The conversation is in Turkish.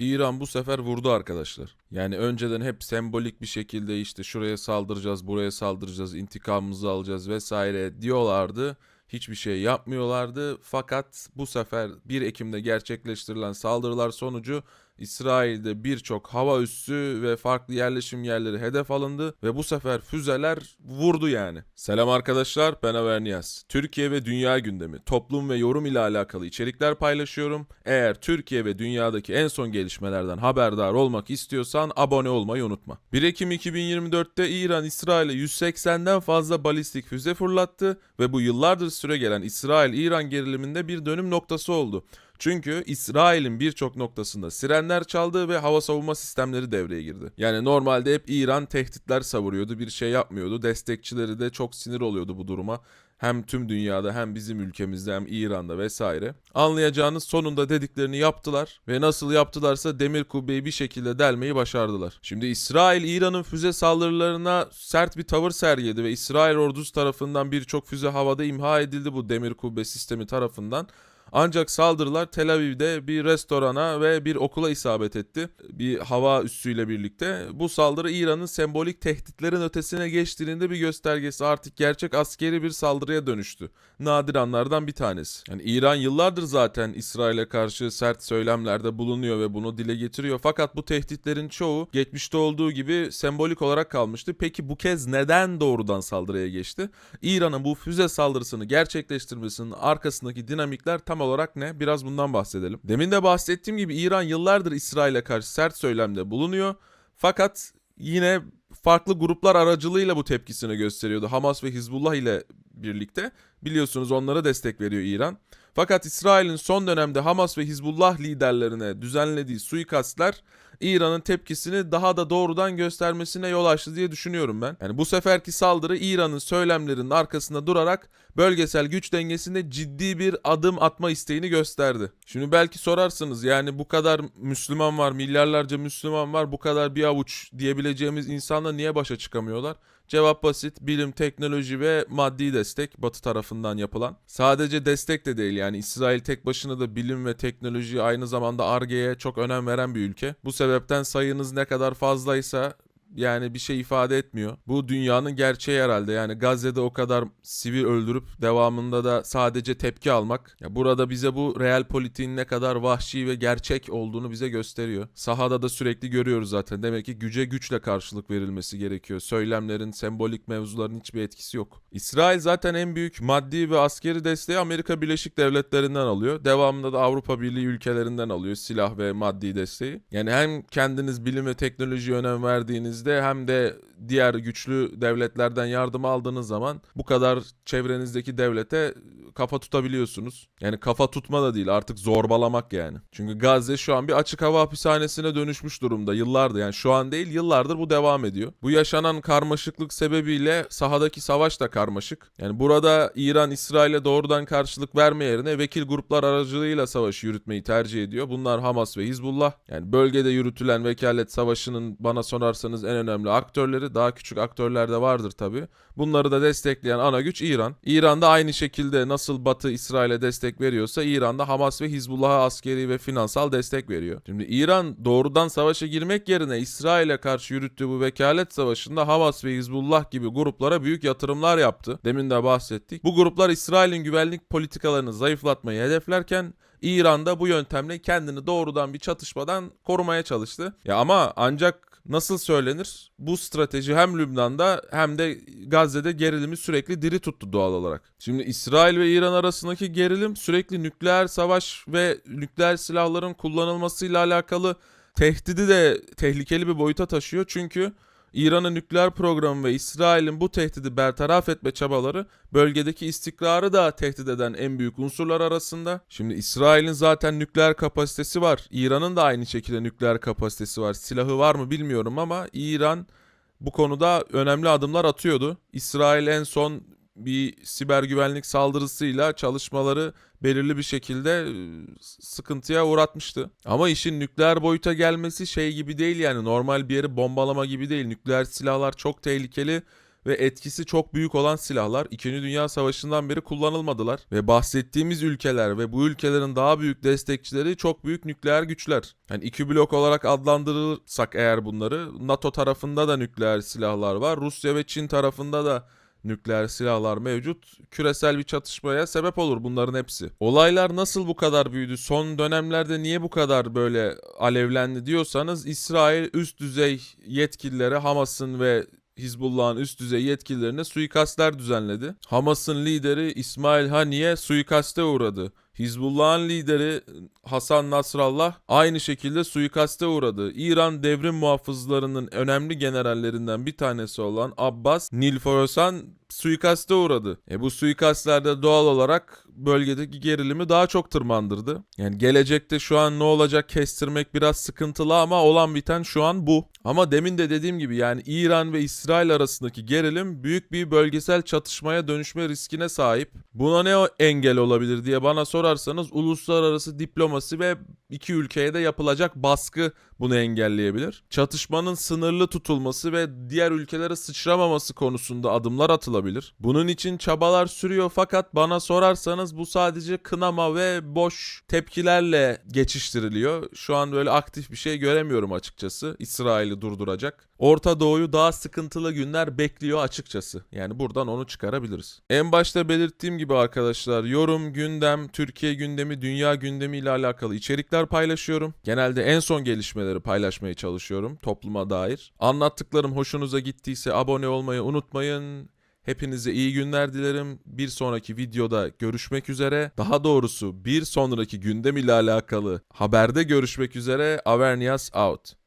İran bu sefer vurdu arkadaşlar. Yani önceden hep sembolik bir şekilde işte şuraya saldıracağız, buraya saldıracağız, intikamımızı alacağız vesaire diyorlardı. Hiçbir şey yapmıyorlardı. Fakat bu sefer 1 Ekim'de gerçekleştirilen saldırılar sonucu İsrail'de birçok hava üssü ve farklı yerleşim yerleri hedef alındı ve bu sefer füzeler vurdu yani. Selam arkadaşlar ben Aver Niyaz. Türkiye ve dünya gündemi, toplum ve yorum ile alakalı içerikler paylaşıyorum. Eğer Türkiye ve dünyadaki en son gelişmelerden haberdar olmak istiyorsan abone olmayı unutma. 1 Ekim 2024'te İran İsrail'e 180'den fazla balistik füze fırlattı ve bu yıllardır süre gelen İsrail-İran geriliminde bir dönüm noktası oldu. Çünkü İsrail'in birçok noktasında sirenler çaldı ve hava savunma sistemleri devreye girdi. Yani normalde hep İran tehditler savuruyordu, bir şey yapmıyordu. Destekçileri de çok sinir oluyordu bu duruma. Hem tüm dünyada hem bizim ülkemizde hem İran'da vesaire. Anlayacağınız sonunda dediklerini yaptılar ve nasıl yaptılarsa demir kubbeyi bir şekilde delmeyi başardılar. Şimdi İsrail İran'ın füze saldırılarına sert bir tavır sergiledi ve İsrail ordusu tarafından birçok füze havada imha edildi bu demir kubbe sistemi tarafından. Ancak saldırılar Tel Aviv'de bir restorana ve bir okula isabet etti. Bir hava üssüyle birlikte. Bu saldırı İran'ın sembolik tehditlerin ötesine geçtiğinin de bir göstergesi. Artık gerçek askeri bir saldırıya dönüştü. Nadir anlardan bir tanesi. Yani İran yıllardır zaten İsrail'e karşı sert söylemlerde bulunuyor ve bunu dile getiriyor. Fakat bu tehditlerin çoğu geçmişte olduğu gibi sembolik olarak kalmıştı. Peki bu kez neden doğrudan saldırıya geçti? İran'ın bu füze saldırısını gerçekleştirmesinin arkasındaki dinamikler tam olarak ne? Biraz bundan bahsedelim. Demin de bahsettiğim gibi İran yıllardır İsrail'e karşı sert söylemde bulunuyor. Fakat yine farklı gruplar aracılığıyla bu tepkisini gösteriyordu. Hamas ve Hizbullah ile birlikte. Biliyorsunuz onlara destek veriyor İran. Fakat İsrail'in son dönemde Hamas ve Hizbullah liderlerine düzenlediği suikastler İran'ın tepkisini daha da doğrudan göstermesine yol açtı diye düşünüyorum ben. Yani bu seferki saldırı İran'ın söylemlerinin arkasında durarak bölgesel güç dengesinde ciddi bir adım atma isteğini gösterdi. Şimdi belki sorarsınız yani bu kadar Müslüman var, milyarlarca Müslüman var, bu kadar bir avuç diyebileceğimiz insanla niye başa çıkamıyorlar? Cevap basit. Bilim, teknoloji ve maddi destek Batı tarafından yapılan. Sadece destek de değil yani İsrail tek başına da bilim ve teknoloji aynı zamanda Ar-Ge'ye çok önem veren bir ülke. Bu sebepten sayınız ne kadar fazlaysa yani bir şey ifade etmiyor. Bu dünyanın gerçeği herhalde. Yani Gazze'de o kadar sivil öldürüp devamında da sadece tepki almak. Ya burada bize bu real politiğin ne kadar vahşi ve gerçek olduğunu bize gösteriyor. Sahada da sürekli görüyoruz zaten. Demek ki güce güçle karşılık verilmesi gerekiyor. Söylemlerin, sembolik mevzuların hiçbir etkisi yok. İsrail zaten en büyük maddi ve askeri desteği Amerika Birleşik Devletleri'nden alıyor. Devamında da Avrupa Birliği ülkelerinden alıyor silah ve maddi desteği. Yani hem kendiniz bilim ve teknolojiye önem verdiğiniz ülkenizde hem de diğer güçlü devletlerden yardım aldığınız zaman bu kadar çevrenizdeki devlete kafa tutabiliyorsunuz. Yani kafa tutma da değil artık zorbalamak yani. Çünkü Gazze şu an bir açık hava hapishanesine dönüşmüş durumda yıllardır. Yani şu an değil yıllardır bu devam ediyor. Bu yaşanan karmaşıklık sebebiyle sahadaki savaş da karmaşık. Yani burada İran İsrail'e doğrudan karşılık verme yerine vekil gruplar aracılığıyla savaşı yürütmeyi tercih ediyor. Bunlar Hamas ve Hizbullah. Yani bölgede yürütülen vekalet savaşının bana sorarsanız en önemli aktörleri. Daha küçük aktörler de vardır tabi. Bunları da destekleyen ana güç İran. İran da aynı şekilde nasıl Batı İsrail'e destek veriyorsa İran da Hamas ve Hizbullah'a askeri ve finansal destek veriyor. Şimdi İran doğrudan savaşa girmek yerine İsrail'e karşı yürüttüğü bu vekalet savaşında Hamas ve Hizbullah gibi gruplara büyük yatırımlar yaptı. Demin de bahsettik. Bu gruplar İsrail'in güvenlik politikalarını zayıflatmayı hedeflerken İran da bu yöntemle kendini doğrudan bir çatışmadan korumaya çalıştı. Ya ama ancak nasıl söylenir? Bu strateji hem Lübnan'da hem de Gazze'de gerilimi sürekli diri tuttu doğal olarak. Şimdi İsrail ve İran arasındaki gerilim sürekli nükleer savaş ve nükleer silahların kullanılmasıyla alakalı tehdidi de tehlikeli bir boyuta taşıyor. Çünkü İran'ın nükleer programı ve İsrail'in bu tehdidi bertaraf etme çabaları bölgedeki istikrarı da tehdit eden en büyük unsurlar arasında. Şimdi İsrail'in zaten nükleer kapasitesi var. İran'ın da aynı şekilde nükleer kapasitesi var. Silahı var mı bilmiyorum ama İran bu konuda önemli adımlar atıyordu. İsrail en son bir siber güvenlik saldırısıyla çalışmaları belirli bir şekilde e, sıkıntıya uğratmıştı. Ama işin nükleer boyuta gelmesi şey gibi değil yani normal bir yeri bombalama gibi değil. Nükleer silahlar çok tehlikeli ve etkisi çok büyük olan silahlar 2. Dünya Savaşı'ndan beri kullanılmadılar ve bahsettiğimiz ülkeler ve bu ülkelerin daha büyük destekçileri çok büyük nükleer güçler. Yani iki blok olarak adlandırırsak eğer bunları NATO tarafında da nükleer silahlar var. Rusya ve Çin tarafında da nükleer silahlar mevcut. Küresel bir çatışmaya sebep olur bunların hepsi. Olaylar nasıl bu kadar büyüdü? Son dönemlerde niye bu kadar böyle alevlendi diyorsanız İsrail üst düzey yetkililere Hamas'ın ve Hizbullah'ın üst düzey yetkililerine suikastler düzenledi. Hamas'ın lideri İsmail Haniye suikaste uğradı. Hizbullah'ın lideri Hasan Nasrallah aynı şekilde suikaste uğradı. İran devrim muhafızlarının önemli generallerinden bir tanesi olan Abbas Nilforosan suikaste uğradı. E bu suikastlerde doğal olarak bölgedeki gerilimi daha çok tırmandırdı. Yani gelecekte şu an ne olacak kestirmek biraz sıkıntılı ama olan biten şu an bu. Ama demin de dediğim gibi yani İran ve İsrail arasındaki gerilim büyük bir bölgesel çatışmaya dönüşme riskine sahip. Buna ne engel olabilir diye bana sorarsanız uluslararası diplomasi ve iki ülkeye de yapılacak baskı bunu engelleyebilir. Çatışmanın sınırlı tutulması ve diğer ülkelere sıçramaması konusunda adımlar atılabilir. Bunun için çabalar sürüyor fakat bana sorarsanız bu sadece kınama ve boş tepkilerle geçiştiriliyor. Şu an böyle aktif bir şey göremiyorum açıkçası İsrail'i durduracak. Orta Doğu'yu daha sıkıntılı günler bekliyor açıkçası. Yani buradan onu çıkarabiliriz. En başta belirttiğim gibi arkadaşlar yorum, gündem, Türkiye gündemi, dünya gündemi ile alakalı içerikler paylaşıyorum. Genelde en son gelişmeleri paylaşmaya çalışıyorum topluma dair. Anlattıklarım hoşunuza gittiyse abone olmayı unutmayın. Hepinize iyi günler dilerim. Bir sonraki videoda görüşmek üzere. Daha doğrusu bir sonraki gündem ile alakalı haberde görüşmek üzere. Avernias out.